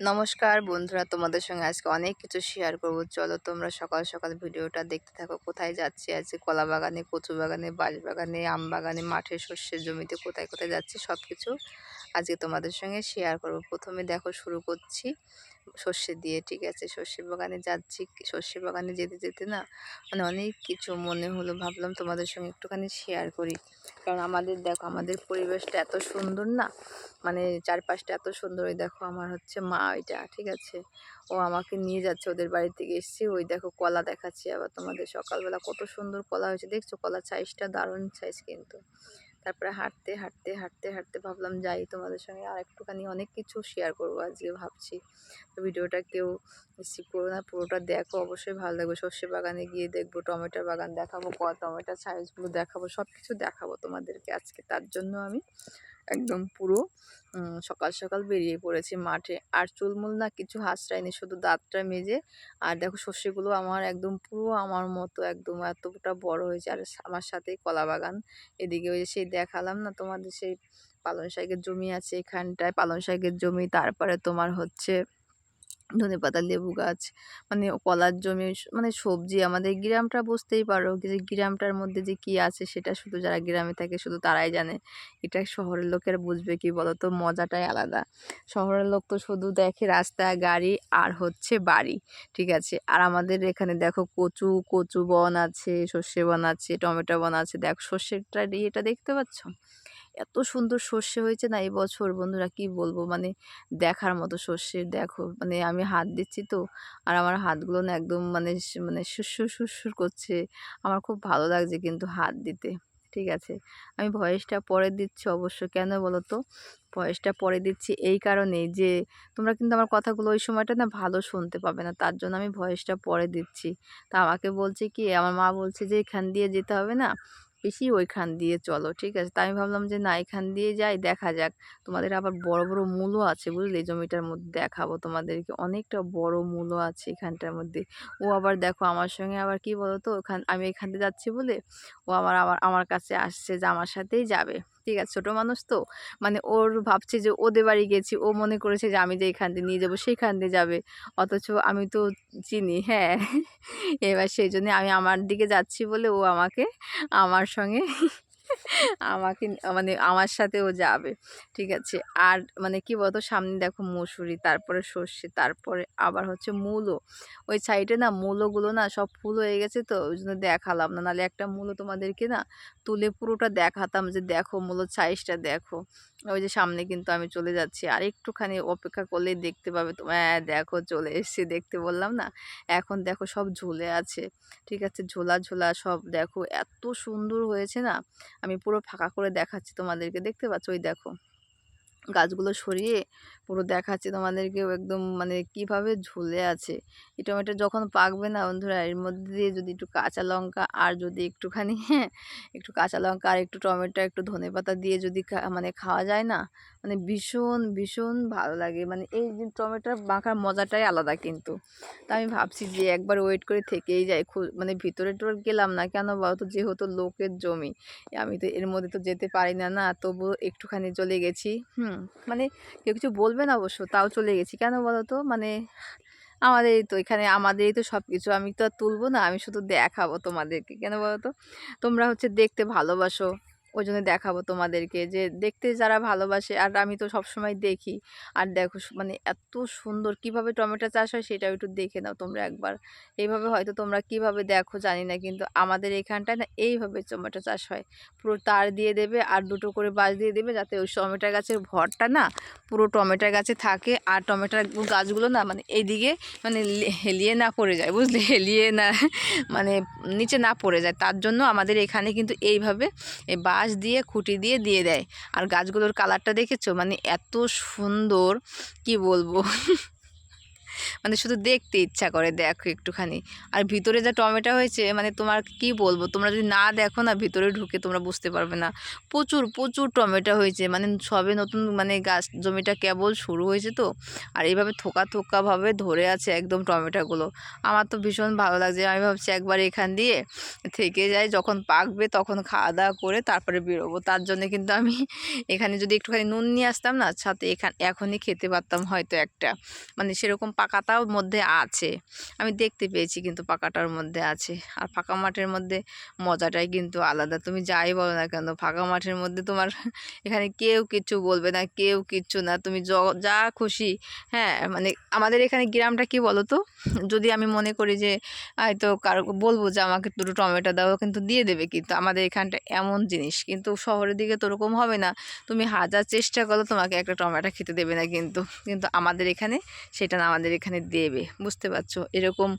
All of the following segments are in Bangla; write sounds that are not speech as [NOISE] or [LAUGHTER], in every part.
নমস্কার বন্ধুরা, তোমাদের সঙ্গে আজকে অনেক কিছু শেয়ার করব। চলো তোমরা সকাল সকাল ভিডিওটা দেখতে থাকো, কোথায় যাচ্ছি আজকে? কলা বাগানে কচু বাগানে বাঁশ বাগানে আম বাগানে মাঠে শস্যের জমিতে কোথায় কোথায় যাচ্ছি? সব কিছু আজকে তোমাদের সঙ্গে শেয়ার করব। প্রথমে দেখো শুরু করছি সর্ষে দিয়ে, ঠিক আছে? সর্ষে বাগানে যাচ্ছি, সর্ষে বাগানে যেতে যেতে না মানে অনেক কিছু মনে হলো, ভাবলাম তোমাদের সঙ্গে একটুখানি শেয়ার করি। কারণ আমাদের দেখো, আমাদের পরিবেশটা এত সুন্দর না মানে চারপাশটা এত সুন্দর। ওই দেখো আমার হচ্ছে মা ওইটা, ঠিক আছে? ও আমাকে নিয়ে যাচ্ছে, ওদের বাড়ি থেকে এসেছি। ওই দেখো কলা দেখাচ্ছি আবার তোমাদের সকালবেলা কত সুন্দর কলা হয়েছে। দেখছ কলার সাইজটা দারুণ সাইজ কিন্তু। তারপরে হাঁটতে হাঁটতে হাঁটতে হাঁটতে ভাবলাম যাই, তোমাদের সঙ্গে আর একটুখানি অনেক কিছু শেয়ার করব আজকে ভাবছি। তো ভিডিওটা কেউ রিসিভ করো না, পুরোটা দেখো, অবশ্যই ভালো লাগবে। সর্ষে বাগানে গিয়ে দেখব, টমেটোর বাগান দেখাবো, ক, টমেটোর সাইজগুলো দেখাবো সব কিছু দেখাবো তোমাদেরকে আজকে, তার জন্য আমি। একদম পুরো। সকাল সকাল বেরিয়ে পড়েছি মাঠে। আর চুলমুল না কিছু হাসড়াইনি শুধু দাঁতটা মেজে। আর দেখো সর্ষেগুলো আমার একদম পুরো আমার মতো একদম এতটা বড় হয়েছে। আর আমার সাথেই কলা বাগান। এদিকে ওই সেই দেখালাম না তোমাদের সেই পালং শাকের জমি আছে এখানটায়। পালং শাকের জমি, তারপরে তোমার হচ্ছে ধনেপাতা লেবু গাছ মানে কলার জমি মানে সবজি আমাদের গ্রামটা বুঝতেই পারো। যে গ্রামটার মধ্যে যে কি আছে সেটা শুধু যারা গ্রামে থাকে শুধু তারাই জানে। এটা শহরের লোকেরা বুঝবে কি বলো তো মজাটাই আলাদা। শহরের লোক তো শুধু দেখে রাস্তা, গাড়ি আর হচ্ছে বাড়ি, ঠিক আছে? আর আমাদের এখানে দেখো কচু কচু বন আছে, সর্ষে বন আছে, টমেটো বন আছে। দেখো সর্ষেটা এটা দেখতে পাচ্ছ? এত সুন্দর সর্ষে হয়েছে না এবছর? বন্ধুরা কি বলব? মানে দেখার মতো সর্ষে, দেখো। মানে আমি হাত দিচ্ছি তো, আর আমার হাতগুলো না একদম মানে মানে সুসুর সুসুর করছে। আমার খুব ভালো লাগছে কিন্তু হাত দিতে, ঠিক আছে? আমি ভয়েসটা পরে দিচ্ছি অবশ্য, কেন বলো তো ভয়েসটা পরে দিচ্ছি এই কারণেই যে, তোমরা কিন্তু আমার কথাগুলো ওই সময়টা না ভালো শুনতে পাবে না, তার জন্য আমি ভয়েসটা পরে দিচ্ছি। তা আমাকে বলছে কি, আমার মা বলছে যে, এখান দিয়ে যেতে হবে না? পিসি ওইখান দিয়ে চলো, ঠিক আছে? তাই আমি ভাবলাম যে, না, এখান দিয়ে যাই, দেখা যাক। তোমাদের আবার বড় বড় মূলও আছে বুঝলে? জমিটার মধ্যে দেখাবো তোমাদেরকে। অনেকটা বড় মূলও আছে এখানটার মধ্যে। ও আবার দেখো আমার সঙ্গে আবার কি বলো তো ওখান, আমি এখান দিয়ে যাচ্ছি বলে ও আবার আমার আমার কাছে আসছে যে, আমার সাথেই যাবে। ঠিক আছে ছোটো মানুষ তো। মানে ওর ভাবছে যে, ওদের বাড়ি গেছি। ও মনে করেছে যে, আমি যে এখান দিয়ে নিয়ে যাব, সেইখান দিয়ে যাবে। অথচ আমি তো চিনি। হ্যাঁ এবার সেই জন্যে আমি আমার দিকে যাচ্ছি বলে ও আমাকে আমার সঙ্গে আমাকে মানে আমার সাথে ও যাবে, ঠিক আছে? আর মানে কি বলতো, সামনে দেখো মুসুরি, তারপরে সর্ষে, তারপরে আবার হচ্ছে মূলো। ওই সাইডে না মূলোগুলো না সব ফুল হয়ে গেছে তো, ওই জন্য দেখালাম না। নাহলে একটা মূলো তোমাদেরকে না তুলে পুরোটা দেখাতাম যে দেখো মূলোর সাইজটা দেখো। ওই যে সামনে কিন্তু আমি চলে যাচ্ছি। আর একটুখানি অপেক্ষা করলেই দেখতে পাবে হ্যাঁ দেখো চলে এসছি দেখতে বললাম না? এখন দেখো সব ঝুলে আছে, ঠিক আছে? ঝোলা ঝোলা সব দেখো, এত সুন্দর হয়েছে না? আমি পুরো ফাঁকা করে দেখাচ্ছি তোমাদেরকে। দেখতে পাচ্ছ? ওই দেখো। গাছগুলো সরিয়ে পুরো দেখাচ্ছি তোমাদেরকেও একদম মানে কীভাবে ঝুলে আছে। এই টমেটো যখন পাকবে না বন্ধুরা, এর মধ্যে দিয়ে যদি একটু কাঁচা লঙ্কা আর যদি একটুখানি হ্যাঁ একটু কাঁচা লঙ্কা আর একটু টমেটো, একটু ধনে পাতা দিয়ে যদি মানে খাওয়া যায় না মানে ভীষণ ভীষণ ভালো লাগে। মানে এই যে টমেটোর মাখার মজাটাই আলাদা কিন্তু। তা আমি ভাবছি যে একবার ওয়েট করে থেকেই যাই। মানে ভিতরে টোর গেলাম না, কেন বলতো? যেহেতু লোকের জমি আমি তো এর মধ্যে তো যেতে পারি না না তবু একটুখানি চলে গেছি, হুম। মানে কেউ কিছু বলবে না অবশ্য, তাও চলে গেছি। কেন বলো তো মানে আমাদেরই তো এখানে, আমাদেরই তো সব কিছু আমি তো আর তুলবো না, আমি শুধু দেখাবো তোমাদেরকে। কেন বলো তো তোমরা হচ্ছে দেখতে ভালোবাসো। ওই জন্য দেখাবো তোমাদেরকে যে দেখতে যারা ভালোবাসে, আর আমি তো সবসময় দেখি। আর দেখো মানে এত সুন্দর কীভাবে টমেটো চাষ হয় সেটাও একটু দেখে নাও তোমরা একবার। এইভাবে হয়তো তোমরা কীভাবে দেখো জানি না, কিন্তু আমাদের এখানটায় না এইভাবে টমেটো চাষ হয়। পুরো তার দিয়ে দেবে আর দুটো করে বাঁশ দিয়ে দেবে যাতে ওই টমেটো গাছের ভরটা না পুরো টমেটো গাছে থাকে। আর টমেটোর গাছগুলো না মানে এইদিকে মানে হেলিয়ে না পড়ে যায়, বুঝলে? হেলিয়ে না মানে নিচে না পড়ে যায়। তার জন্য আমাদের এখানে কিন্তু এইভাবে এই বাঁশ বাঁশ দিয়ে খুঁটি দিয়ে দিয়ে দেয়। আর গাছগুলোর কালারটা দেখেছ? মানে এত সুন্দর, কি বলব? [LAUGHS] মানে শুধু দেখতে ইচ্ছা করে, দেখো একটুখানি। আর ভিতরে যা টমেটো হয়েছে মানে তোমার কি বলব? তোমরা যদি না দেখো না, ভিতরে ঢুকে তোমরা বুঝতে পারবে না। প্রচুর প্রচুর টমেটো হয়েছে মানে সবে নতুন মানে গাছ জমিটা কেবল শুরু হয়েছে তো। আর এইভাবে থোকা থোকাভাবে ধরে আছে একদম টমেটোগুলো। আমার তো ভীষণ ভালো লাগছে। আমি ভাবছি একবার এখান দিয়ে থেকে যাই, যখন পাকবে তখন খাওয়া দাওয়া করে তারপরে বেরোবো। তার জন্য কিন্তু আমি এখানে যদি একটুখানি নুন নিয়ে আসতাম না, সাথে এখান, এখনই খেতে পারতাম হয়তো একটা। মানে সেরকম পাকাটাও মধ্যে আছে। আমি দেখতে পেয়েছি কিন্তু পাকাটার মধ্যে আছে। আর ফাঁকা মাঠের মধ্যে মজাটাই কিন্তু আলাদা। তুমি যাই বলো না কেন, ফাঁকা মাঠের মধ্যে তোমার [LAUGHS] এখানে কেউ কিচ্ছু বলবে না, কেউ কিচ্ছু না। তুমি য- যা খুশি হ্যাঁ মানে আমাদের এখানে গ্রামটা কি বলো তো যদি আমি মনে করি যে, হয়তো কারও বলব যে, আমাকে দুটো টমেটো দাও কিন্তু দিয়ে দেবে কিন্তু। আমাদের এখানটা এমন জিনিস। কিন্তু শহরের দিকে তো ওরকম হবে না। তুমি হাজার চেষ্টা করো তোমাকে একটা টমেটো খেতে দেবে না কিন্তু। কিন্তু আমাদের এখানে সেটা না। আমাদের এখানে দেবে, বুঝতে পারছ? এরকম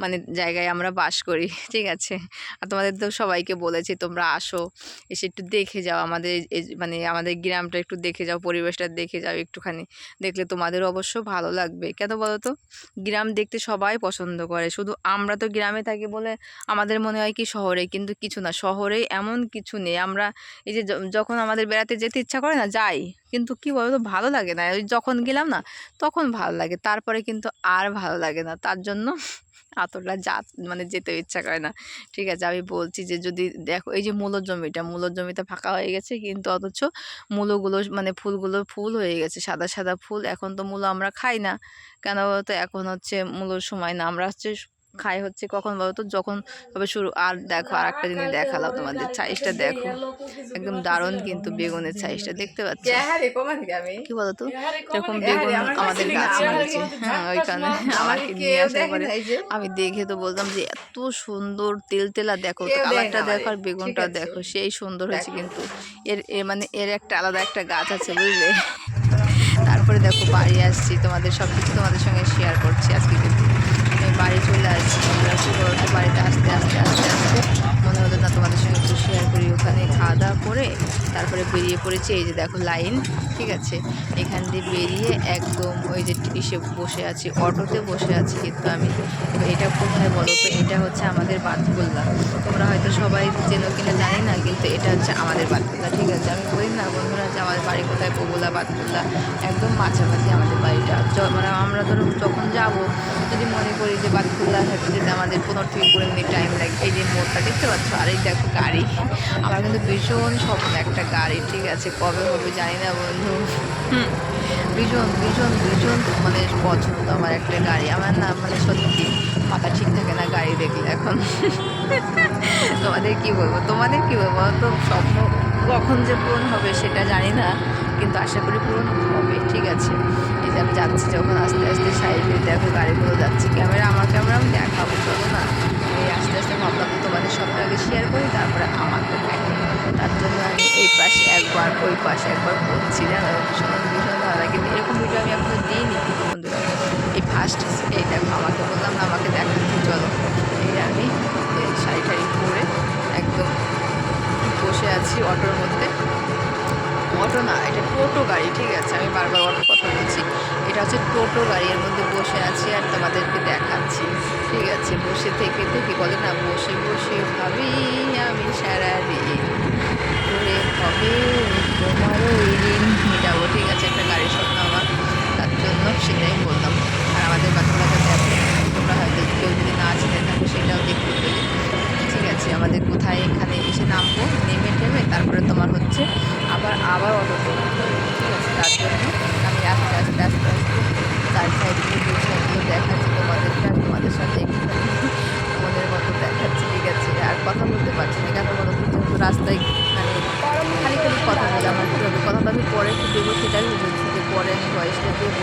মানে জায়গায় আমরা বাস করি, [LAUGHS] ঠিক আছে? আর তোমাদের তো সবাইকে বলেছি, তোমরা আসো, এসে একটু দেখে যাও আমাদের মানে আমাদের গ্রামটা একটু দেখে যাও, পরিবেশটা দেখে যাও একটুখানি। দেখলে তোমাদের অবশ্য ভালো লাগবে। কেন বলো তো? গ্রাম দেখতে সবাই পছন্দ করে। শুধু আমরা তো গ্রামে থাকি বলে আমাদের মনে হয় কি শহরে? কিন্তু কিছু না, শহরে এমন কিছু নেই। আমরা এই যে, যখন আমাদের বেড়াতে যেতে ইচ্ছা করে না, যাই। কিন্তু কি বলতো, ভালো লাগে না। ওই যখন গেলাম না, তখন ভালো লাগে। তারপরে কিন্তু আর ভালো লাগে না। তার জন্য এতটা যা মানে যেতে ইচ্ছা করে না। ঠিক আছে, আমি বলছি যে যদি দেখো, এই যে মূলর জমিটা মূলর জমিটা ফাঁকা হয়ে গেছে কিন্তু অথচ মূলগুলো মানে ফুলগুলো ফুল হয়ে গেছে, সাদা সাদা ফুল। এখন তো মূলো আমরা খাই না। কেন বলতো? এখন হচ্ছে মূলোর সময় না। আমরা হচ্ছে খাই হচ্ছে কখন বলতো যখন তবে শুরু আর দেখো আর একটা জিনিস দেখালাম তোমাদের সাইজটা দেখো। একদম দারুণ কিন্তু বেগুনের সাইজটা দেখতে পাচ্ছ? কি বলতো এরকম বেগুন আমাদের গাছে হয়েছে। হ্যাঁ ওই কারণে আমাকে নিয়ে আসার পরে আমি দেখে তো বলতাম যে এত সুন্দর তেল তেলা দেখো কালারটা দেখো আর বেগুনটা দেখো সেই সুন্দর হয়েছে কিন্তু। এর মানে এর একটা আলাদা একটা গাছ আছে বুঝলে? তারপরে দেখো বাড়ি আসছি তোমাদের সব কিছু তোমাদের সঙ্গে শেয়ার করছি আজকে কিন্তু বাড়ি চলে আসছি। তোমরা কি বলতো বাড়িতে আসতে আসতে আসতে আসতে মনে হতো না তোমাদের সঙ্গে একটু শেয়ার করি। ওখানে খাওয়া দাওয়া করে তারপরে বেরিয়ে পড়েছি। এই যে দেখো লাইন ঠিক আছে? এখান দিয়ে বেরিয়ে একদম ওই যে ইসে বসে আছি। অটোতে বসে আছি কিন্তু আমি। এটা কোথায় বলো তো? এটা হচ্ছে আমাদের বাতকুল্লা। তোমরা হয়তো সবাই চেনো কিনা জানি না, কিন্তু এটা হচ্ছে আমাদের বাতকুল্লা, ঠিক আছে? আমি বলি না বন্ধুরা যে আমাদের বাড়ি কোথায় বগুলা বাতকুল্লা একদম মাঝামাঝি আমাদের বাড়িটা। মানে আমরা ধরো যখন যাব, যদি মনে করি যে বাতকুল্লা হেঁটে যেতে আমাদের পনেরো থেকে কুড়ি মিনিট টাইম লাগে, এই যে মোড়টা দেখতে পাচ্ছ? আর এই দেখো গাড়ি। আমার কিন্তু ভীষণ স্বপ্ন একটা গাড়ি, ঠিক আছে? কবে হবে জানি না বন্ধু। ভীষণ ভীষণ ভীষণ মানে পছন্দ আমার একটা গাড়ি। আমার না মানে সত্যি মাথা ঠিক থাকে না গাড়ি দেখলে এখন। তোমাদের কি বলব? তোমাদের কি বলব? তো স্বপ্ন কখন যে পূরণ হবে সেটা জানি না, কিন্তু আশা করি পূরণ হবে, ঠিক আছে। এই যে আমি যাচ্ছি যখন আস্তে আস্তে সাইডে, দেখো গাড়িগুলো যাচ্ছে, ক্যামেরা, আমার ক্যামেরা আমি দেখাবো, চলো না। এই আস্তে আস্তে ভাবলাম তোমাদের সবটা আগে শেয়ার করি, তারপরে আমাকে দেখো। তার জন্য আমি এই পাশে একবার, ওই পাশে একবার করছি জানো? ভীষণ ভীষণ ভালো লাগে। এরকম ভিডিও আমি এখনও দিইনি কিন্তু বন্ধুরা। এই ফার্স্ট এই দেখো আমাকে বললাম না, আমাকে দেখাচ্ছি, চলো। এই আমি শাড়ি টাড়ি পরে আছি অটোর মধ্যে। অটো না, এটা টোটো গাড়ি, ঠিক আছে? আমি বারবার অটোর কথা বলছি। এটা হচ্ছে টোটো গাড়ির মধ্যে বসে আছি আর তোমাদেরকে দেখাচ্ছি। ঠিক আছে? বসে থেকে থেকে বলে না? বসে বসে ভাবি আমি সারা দিন করে হবে তোমার ওই ঋণ মেটাবো ঠিক আছে একটা গাড়ির স্বপ্ন আমার তার জন্য সেটাই বললাম আর আমাদের বাচ্চাটাকে দেখো তোমরা হয়তো কেউ যদি না চিনে থাকো সেটাও দেখতে পেলে ঠিক আছে আমাদের কোথায় এখানে এসে নামবো নেমে টেমে তারপরে তোমার হচ্ছে আবার আবার অটো ঠিক আছে তার জন্য আমি আস্তে আস্তে আস্তে আস্তে চার সাইডগুলো দু সাইডগুলো দেখাচ্ছি তোমাদেরকে আর তোমাদের সাথে একটুখানি মনের মতো দেখাচ্ছি ঠিক আছে আর কথা বলতে পারছি না কেন বলো তো যেহেতু রাস্তায় মানে খালি খালি কথা বলে আমার কী হবে কথাটা আমি পরে একটু দেবো সেটাই বলছি যে পরে আমি ভয়েসটা দেবো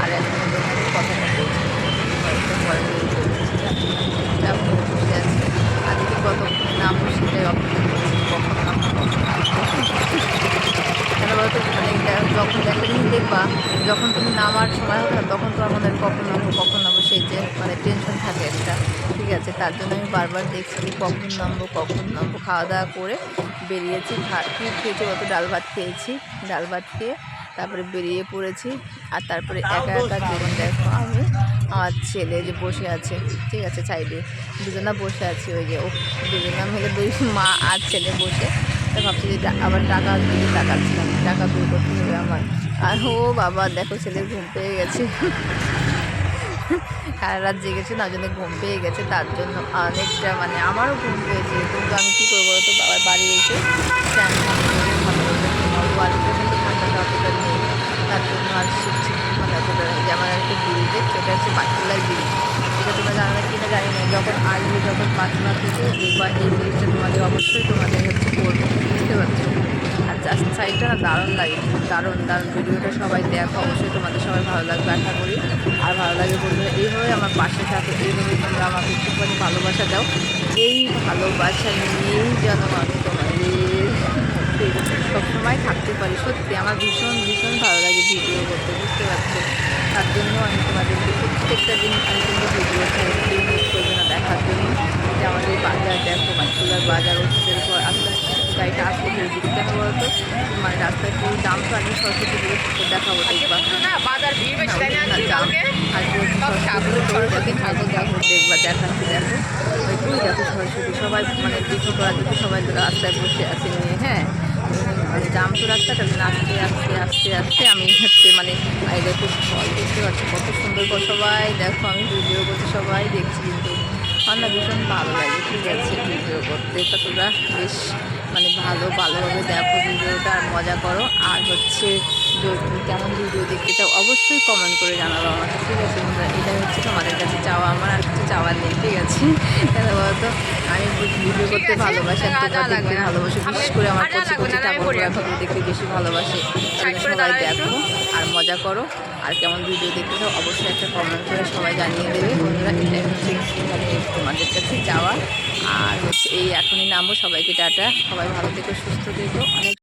আর এখন আমি কথাটা বলছি ভয়েসটা পরে দেবো বলছি যা বসে আছি আজকে কতক্ষণ নামবো সেটাই অপেক্ষা করছি কখন নামবো কখন নামবো কেন বলতো মানে দে- যখন একটা জিনিস দেখবা যখন তুমি নামার সময় হবে না তখন তো আমাদের কখন নামবো কখন নামবো সেই যে মানে টেনশন থাকে একটা ঠিক আছে? তার জন্য আমি বারবার দেখছি কখন নামবো কখন নামবো। খাওয়া দাওয়া করে বেরিয়েছি কী খেয়েছি বলতো? ডাল ভাত খেয়েছি ডাল ভাত খেয়ে তারপরে বেরিয়ে পড়েছি আর তারপরে একা একা জীবন দেখো আমি আমার ছেলে যে বসে আছে ঠিক আছে সাইডে দুজনা বসে আছি ওই যে ও দুজনা মিলে দুই মা আর ছেলে বসে তা ভাবছি যে আবার টাকা দিয়ে টাকাচ্ছিলাম টাকা দূর করতে হবে আমার। আর ও বাবা, দেখো ছেলে ঘুম পেয়ে গেছে। সারা রাত জেগেছে না জন্য ঘুম পেয়ে গেছে। তার জন্য অনেকটা মানে আমারও ঘুম পেয়েছে। কিন্তু আমি কী করব তো বাবার বাড়ি এসে তার জন্য আর শিখছি মানে অতটা যে আমার একটা সেটা হচ্ছে পাঁচতলার ব্রিজ এটা তোমরা জানো কিনা, জানি না। যখন আসবে, যখন পাঁচতলা থেকে দেখবা এই ব্রিজটা তোমাদের অবশ্যই তোমাদের হচ্ছে করবে, বুঝতে পারছ? আর জাস্ট সাইডটা না দারুণ লাগে, দারুণ দারুণ। ভিডিওটা সবাই দেখো, অবশ্যই তোমাদের সবাই ভালো লাগবে, আশা করি। আর ভালো লাগে বন্ধুরা এইভাবে আমার পাশে থাকো এইভাবে তোমরা আমাকে একটুখানি ভালোবাসা দাও। এই ভালোবাসা নিয়েই যেন আমি তোমাদের মধ্যে সবসময় থাকতে পারি। সত্যি আমার ভীষণ ভীষণ ভালো লাগে ভিডিও করতে বুঝতে পারছ? তার জন্য আমি তোমাদেরকে প্রত্যেকটা দিন আমি কিন্তু ভিডিও ছাড়ি কেউ মিস করবে না দেখার জন্য। যে আমাদের বাজার দেখো মাছগুলার বাজার ওষুধের পর আস্তে আস্তে গাড়িটা আসতে ধীরে ধীরে কেন বলতো? মানে রাস্তায় পুরো দাম তো আমি সরস্বতী পুজো দেখাবো সরস্বতী ঠাকুর দেখো দেখবা দেখাচ্ছি দেখো। ওই তুই দেখো সরস্বতী সবাই মানে বিক্রি করার দিকে সবাই তো রাস্তায় বসে আছে নিয়ে হ্যাঁ। জাম তো রাস্তাটা আস্তে আস্তে আস্তে আস্তে আমি হচ্ছে মানে এই দেখো ফল দেখতে পাচ্ছি। কত সুন্দর করে সবাই, দেখো আমি ভিডিও করছি, সবাই দেখছি কিন্তু আমার না ভীষণ ভালো লাগে, ঠিক আছে ভিডিও করতে। তা তোমরা বেশ মানে ভালো, ভালোভাবে দেখো ভিডিওটা আর মজা করো। আর হচ্ছে তুমি কেমন ভিডিও দেখতে চাও অবশ্যই কমেন্ট করে জানাব আমাকে ঠিক আছে বন্ধুরা? এটা হচ্ছে তোমাদের কাছে চাওয়া আমার আর কিছু চাওয়ার নেই ঠিক আছে? কেন বলতো? আমি ভিডিও করতে ভালোবাসি তোমরা দেখতে ভালোবাসি। বিশেষ করে আমার ঠাকুরগুলো রাখব। দেখতে বেশি ভালোবাসি। সবাই দেখো আর মজা করো আর কেমন ভিডিও দেখতে চাও অবশ্যই একটা কমেন্ট করে সবাই জানিয়ে দেবে। বন্ধুরা এটাই হচ্ছে মানে তোমাদের কাছে চাওয়া। আর হচ্ছে এই এখনই নামবো। সবাইকে টাটা। সবাই ভালো থেকো সুস্থ থেকো। অনেক